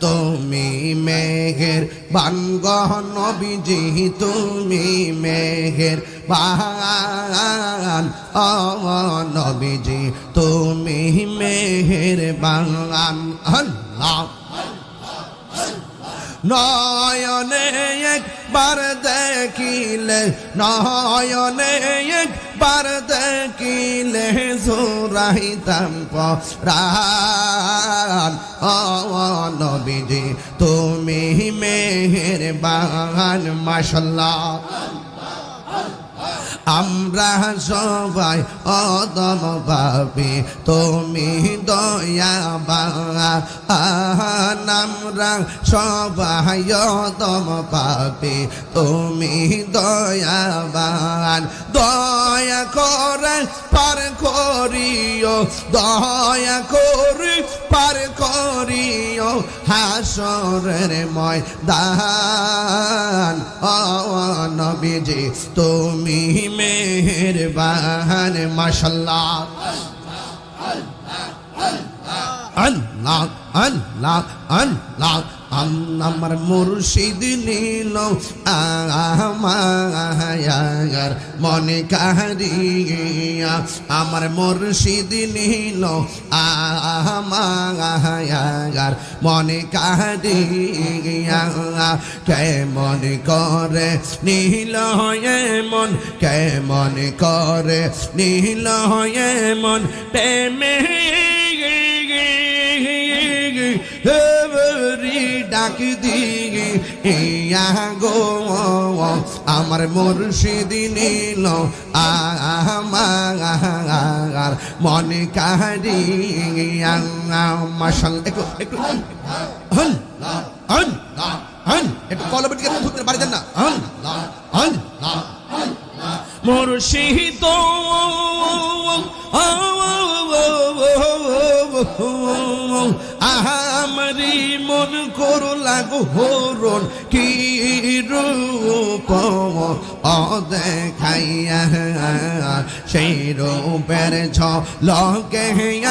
তুমি মেঘের বানগ নবীজি তুমি মেঘের বান ও নবীজি তুমি বান আল্লাহ নয়নে একবার দেখিলে, নয়নে একবার দেখিলে জোরাইতাম পরাণ ও নবীজি তুমি মেহের বাগান মাসাল্লাহ আমরা সবাই অদম পাবি তুমি দয়াবান। আমরা সবাই অদম পাবি তুমি দয়াবান। দয়া করে পার করিও, দয়া করে পার করিও হাসরের ময়দান। ও নবীজি তুমি মেহেরবান মাশাল্লাহ। আল্লাহ আল্লাহ আল্লাহ আমার মুর্শিদ নীল আমার মনে কাহারিয়া আমার মুর্শিদ নীল আমার মনে কাহারিয়া কেমন করে নীল মন কেমন করে নীল মন প্রেমে ডাক ইয়া গো আমার মুর্শিদ নীল আমার মনে কাহারি মাসাল একটু একটু হন হন একটু কলবের দিকে ধরতে পারি না হন হন মুর্শিদ আহামরি মন করো লাগো হরণ, কি রূপ অ দেখাইয়া সেই রূপের ছ লকে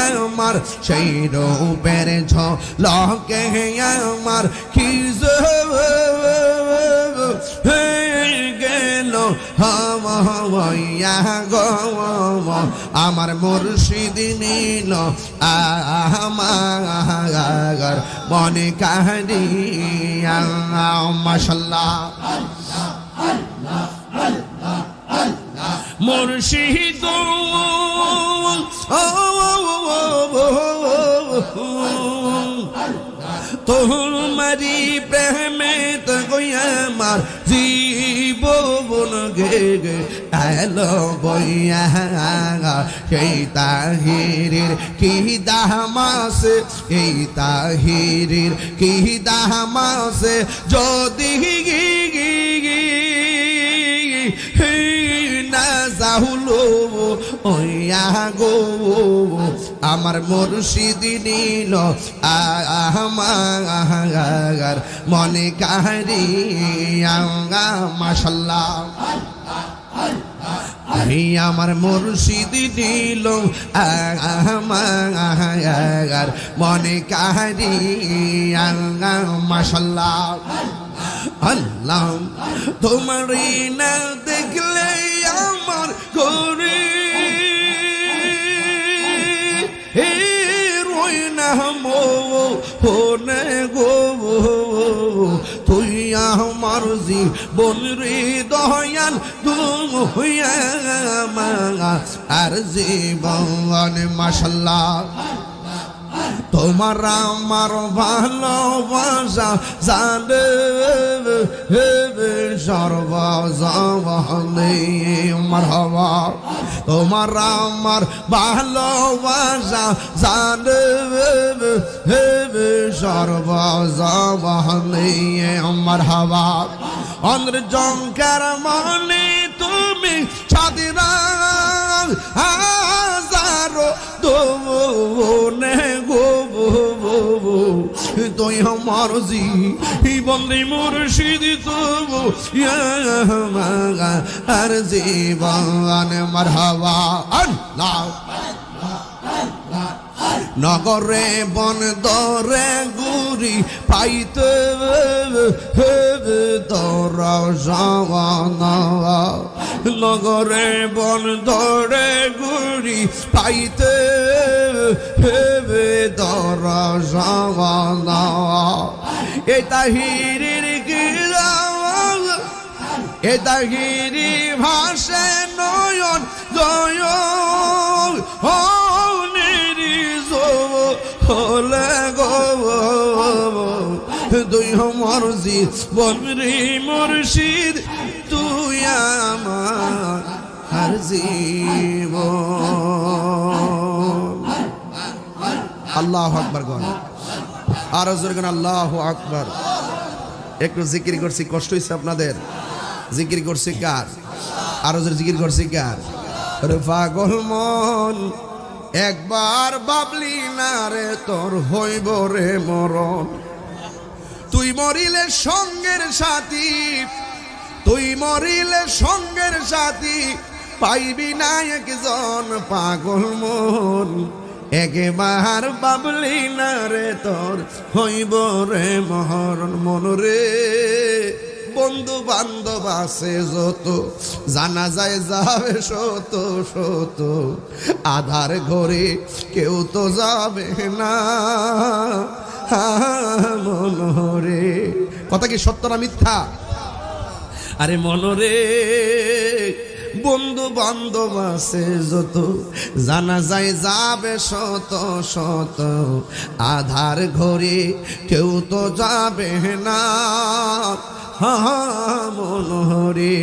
আমার, সেই রূপের ছ লকে আমার, কি গেল গো আমার মুর্শিদ নীল আমার মনে কাহারিয়া মাসাল্লাহ মুর্শিদ তোমারি প্রেমে তো আমার জীবন গে গে এলো বইয়া সেই তাহিরের কি দামাস, এই তাহিরের কি দামাস, যদি না যাহুলো, ওইয়া গো আমার মুর্শিদ নীল আমার মনে কাহারি মাসাল্লাহ আমি আমার মুর্শিদ নীল আমার মনে কাহারি মাসাল্লাহ আল্লাহ তোমার না দেখলে আমার করে মো ফোনে গো তুই আমার জীবন রে দয়াল তুইয়া আর জীবন মাসাল্লাহ তোমার আমার ভালোবাসা জানে সর্বজনে হওয়া। তোমার আমার ভালোবাসা জানে সর্বজনে আমার হওয়া। অন্ধ্র জঙ্কার মনে নগরে বন্দরে গুরি পাইতে যাওয়ানা নগরে বন্দরে গুরি পাইতে হেবে তোরা যাওয়ানা এ তাহিরির গিরা এ তাহিরি ভাসে নয়ন জয় হলে গো। দুই মরজি বনরি মুর্শিদ, তুই আমার হার জীব আল্লাহ আকবর গণ। আর জোরে গণ, আল্লাহ আকবর। একটু জিকির করছি, কষ্ট হয়েছে আপনাদের। জিকির করছি কার? আরও জোরে জিকির করছি কার? পাগল মন, একবার বাবলি না রে, তোর হইব রে মরণ। তুই মরিলে সঙ্গের সাথী, তুই মরিলে সঙ্গের সাথী, পাইবি না একজন পাগল মন। একবার বাবলি না রে তোর হইব রে মহরণ মন রে। বন্ধু বান্ধব আছে যত, জানা যায় যাবে শত শত আধার ঘরে কেউ তো যাবে না। মনরে কথা কি সত্য না মিথ্যা? আরে মনরে বন্ধু বান্ধব আছে যত, জানা যায় যাবে শত শত। আধার ঘরে কেউ তো যাবে না। মনরে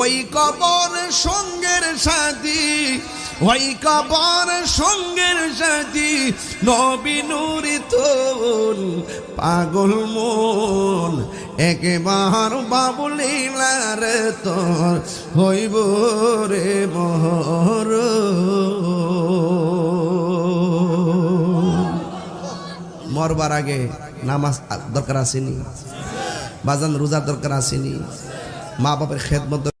ওই কবর সঙ্গের সাথী, ওই কবর সঙ্গের সাথী, নবী পাগল মন। একেবার বাবুলিলার তোর হইব রে মহর মরবার আগে নামাজ দরকার আসেনি, বাজান রোজার দরকার আসেনি মা বাপের খেদমত